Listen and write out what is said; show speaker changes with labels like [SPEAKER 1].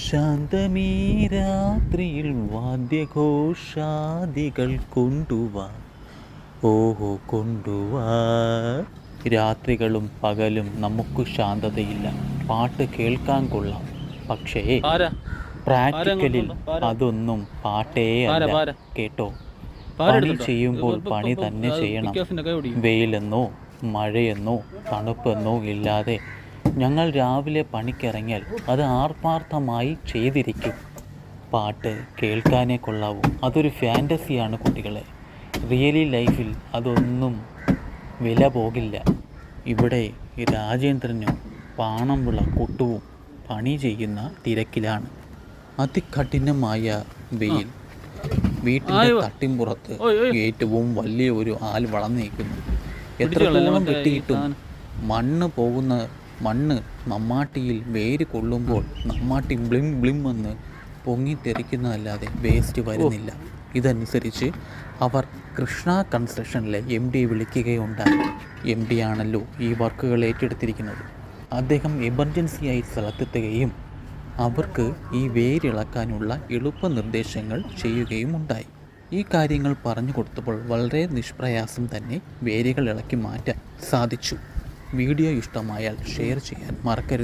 [SPEAKER 1] ശാന്തമീ രാത്രിയിൽ വാദ്യഘോഷാദികൾ കൊണ്ടുവാ ഓഹോ കൊണ്ടുവാ രാത്രികളും പകലും നമുക്ക് ശാന്തതയില്ല. പാട്ട് കേൾക്കാൻ കൊള്ളാം. പക്ഷേ പ്രാക്ടിക്കലിൽ അതൊന്നും പാട്ടേ അല്ല. കേട്ടോ പണി ചെയ്യുമ്പോൾ പണി തന്നെ ചെയ്യണം. വെയിലെന്നോ മഴയെന്നോ തണുപ്പെന്നോ ഇല്ലാതെ ഞങ്ങൾ രാവിലെ പണിക്കിറങ്ങിയാൽ അത് ആർപ്പാർത്ഥമായി ചെയ്തിരിക്കും. പാട്ട് കേൾക്കാനേ കൊള്ളാവൂ. അതൊരു ഫാന്റസിയാണ് കുട്ടികളെ. റിയലി ലൈഫിൽ അതൊന്നും വില പോകില്ല. ഇവിടെ രാജേന്ദ്രനും പാണംവിള കൊട്ടുവും. പണി ചെയ്യുന്ന തിരക്കിലാണ്. അതികഠിനമായ വെയിൽ വീട്ടിലെ
[SPEAKER 2] തട്ടിൻപുറത്ത്
[SPEAKER 1] തട്ടിമ്പുറത്ത്. ഏറ്റവും വലിയ ഒരു ആൽ വളർന്നിരിക്കുന്നു എത്രത്തോളം
[SPEAKER 2] സാധനം?
[SPEAKER 1] മണ്ണ് പോകുന്ന മണ്ണ് നമ്മാട്ടിയിൽ വേര് കൊള്ളുമ്പോൾ നമ്മാട്ടി ബ്ലിം ബ്ലിം എന്ന് പൊങ്ങിത്തെറിക്കുന്നതല്ലാതെ വേസ്റ്റ് വരുന്നില്ല. ഇതനുസരിച്ച് അവർ കൃഷ്ണ കൺസ്ട്രക്ഷനിലെ എം ഡി വിളിക്കുകയുണ്ടായി. എം ഡി ആണല്ലോ ഈ വർക്കുകൾ ഏറ്റെടുത്തിരിക്കുന്നത്. അദ്ദേഹം എമർജൻസിയായി സ്ഥലത്തെത്തുകയും അവർക്ക് ഈ വേരിളക്കാനുള്ള എളുപ്പ നിർദ്ദേശങ്ങൾ ചെയ്യുകയും ഉണ്ടായി. ഈ കാര്യങ്ങൾ പറഞ്ഞു കൊടുത്തപ്പോൾ വളരെ നിഷ്പ്രയാസം തന്നെ വേരുകൾ ഇളക്കി മാറ്റാൻ സാധിച്ചു. വീഡിയോ ഇഷ്ടമായാൽ ഷെയർ ചെയ്യാൻ മറക്കരുത്.